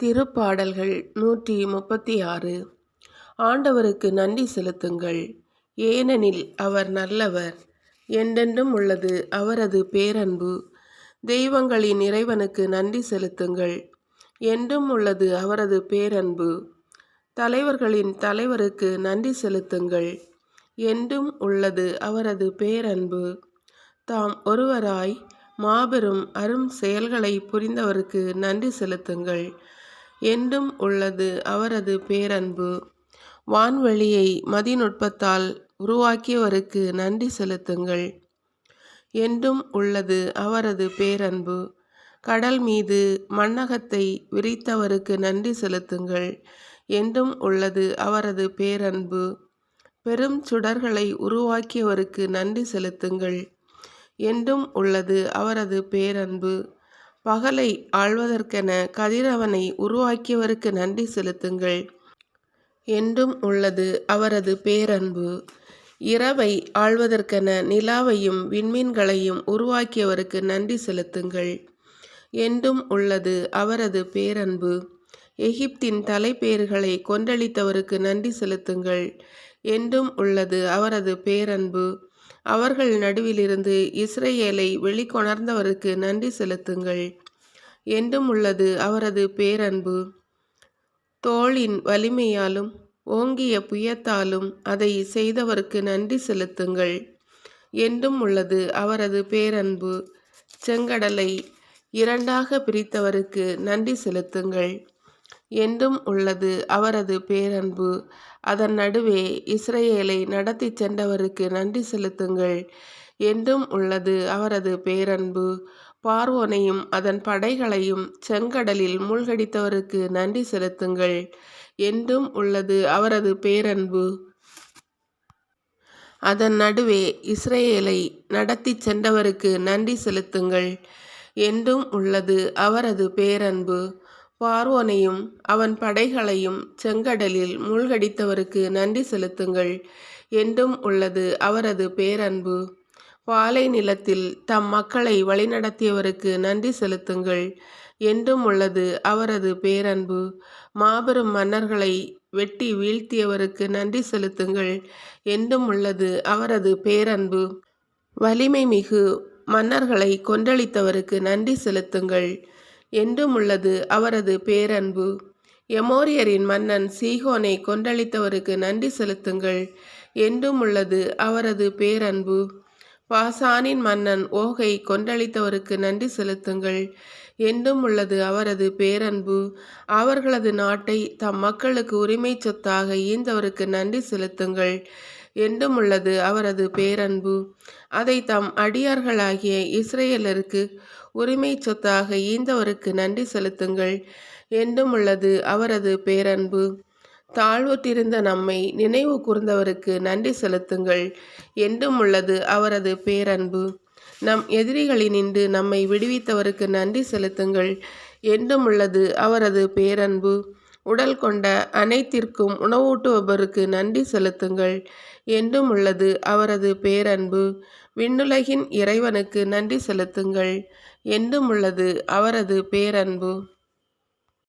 திருப்பாடல்கள் நூற்றி முப்பத்தி ஆறு ஆண்டவருக்கு நன்றி செலுத்துங்கள். ஏனெனில் அவர் நல்லவர். என்றென்றும் உள்ளது அவரது பேரன்பு. தெய்வங்களின் இறைவனுக்கு நன்றி செலுத்துங்கள். என்றும் உள்ளது அவரது பேரன்பு. தலைவர்களின் தலைவருக்கு நன்றி செலுத்துங்கள். என்றும் உள்ளது அவரது பேரன்பு. தாம் ஒருவராய் மாபெரும் அரும் செயல்களை புரிந்தவருக்கு நன்றி செலுத்துங்கள். என்றும் உள்ளது அவரது பேரன்பு. வான்வெளியை மதிநுட்பத்தால் உருவாக்கியவருக்கு நன்றி செலுத்துங்கள் என்றும் உள்ளது அவரது பேரன்பு. கடல் மீது மண்ணகத்தை விரித்தவருக்கு நன்றி செலுத்துங்கள் என்றும் உள்ளது அவரது பேரன்பு. பெரும் சுடர்களை உருவாக்கியவருக்கு நன்றி செலுத்துங்கள் என்றும் உள்ளது அவரது பேரன்பு. பகலை ஆழ்வதற்கென கதிரவனை உருவாக்கியவருக்கு நன்றி செலுத்துங்கள். என்றும் உள்ளது அவரது பேரன்பு. இரவை ஆழ்வதற்கென நிலாவையும் விண்மீன்களையும் உருவாக்கியவருக்கு நன்றி செலுத்துங்கள். என்றும் உள்ளது அவரது பேரன்பு. எகிப்தின் தலைப்பேர்களை கொன்றளித்தவருக்கு நன்றி செலுத்துங்கள். என்றும் உள்ளது அவரது பேரன்பு. அவர்கள் நடுவிலிருந்து இஸ்ரேலை வெளிக்கொணர்ந்தவருக்கு நன்றி செலுத்துங்கள். என்றும் உள்ளது அவரது பேரன்பு. தோளின் வலிமையாலும் ஓங்கிய புயத்தாலும் அதை செய்தவருக்கு நன்றி செலுத்துங்கள். என்றும் உள்ளது அவரது பேரன்பு. செங்கடலை இரண்டாக பிரித்தவருக்கு நன்றி செலுத்துங்கள். என்றும் உள்ளது அவரது பேரன்பு. அதன் நடுவே இஸ்ரேலை நடத்தி சென்றவருக்கு நன்றி செலுத்துங்கள் என்றும் உள்ளது அவரது பேரன்பு. பார்வோனையும் அதன் படைகளையும் செங்கடலில் மூழ்கடித்தவருக்கு நன்றி செலுத்துங்கள் என்றும் உள்ளது அவரது பேரன்பு. அதன் நடுவே இஸ்ரேலை நடத்தி சென்றவருக்கு நன்றி செலுத்துங்கள் என்றும் உள்ளது அவரது பேரன்பு. பார்வோனையும் அவன் படைகளையும் செங்கடலில் மூழ்கடித்தவருக்கு நன்றி செலுத்துங்கள் என்றும் உள்ளது அவரது பேரன்பு. பாலை நிலத்தில் தம் மக்களை வழிநடத்தியவருக்கு நன்றி செலுத்துங்கள் என்றும் உள்ளது அவரது பேரன்பு. மாபெரும் மன்னர்களை வெட்டி வீழ்த்தியவருக்கு நன்றி செலுத்துங்கள் என்றும் உள்ளது அவரது பேரன்பு. வலிமை மிகு மன்னர்களை கொன்றளித்தவருக்கு நன்றி செலுத்துங்கள் என்றும் உள்ளது அவரது பேரன்பு. எமோரியரின் மன்னன் சீகோனை கொன்றளித்தவருக்கு நன்றி செலுத்துங்கள் என்றும் உள்ளது அவரது பேரன்பு. பாசானின் மன்னன் ஓகை கொன்றளித்தவருக்கு நன்றி செலுத்துங்கள் என்றும் உள்ளது அவரது பேரன்பு. அவர்களது நாட்டை தம் மக்களுக்கு உரிமை சொத்தாக ஈந்தவருக்கு நன்றி செலுத்துங்கள் என்றும் உள்ளது அவரது பேரன்பு. அதை தம் அடியார்களாகிய இஸ்ரேலருக்கு உரிமை சொத்தாக ஈந்தவருக்கு நன்றி செலுத்துங்கள் என்றும் உள்ளது அவரது பேரன்பு. தாழ்வுற்றிருந்த நம்மை நினைவு கூர்ந்தவருக்கு நன்றி செலுத்துங்கள் என்றும் உள்ளது அவரது பேரன்பு. நம் எதிரிகளினின்று நம்மை விடுவித்தவருக்கு நன்றி செலுத்துங்கள் என்றும் உள்ளது அவரது பேரன்பு. உடல் கொண்ட அனைத்திற்கும் உணவூட்டுபவருக்கு நன்றி செலுத்துங்கள். என்றும் உள்ளது அவரது பேரன்பு. விண்ணுலகின் இறைவனுக்கு நன்றி செலுத்துங்கள். என்றும் உள்ளது அவரது பேரன்பு.